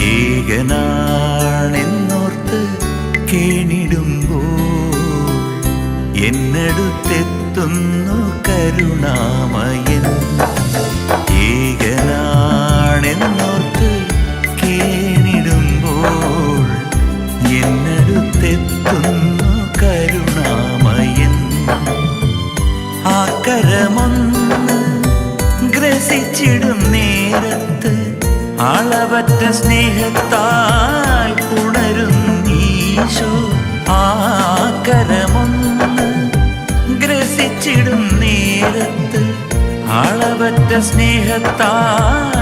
ഏകനാണെന്നോർത്ത് കേണിടുമ്പോൾ എന്നടുത്തെത്തുന്നു കരുണാമയൻ. ഏകനാണെന്നോർത്ത് കേണിടുമ്പോൾ എന്നടുത്തെത്തുന്നു കരുണാമയൻ. ആക്കരമൊന്ന് കരമൊന്ന് ഗ്രസിച്ചിടും നേരത്ത് അളവറ്റ സ്നേഹത്താൽ പുണരുന്നീശോ ആ കരമൊന്ന് ഗ്രസിച്ചിടും നേരത്ത്. അളവറ്റ സ്നേഹത്താൽ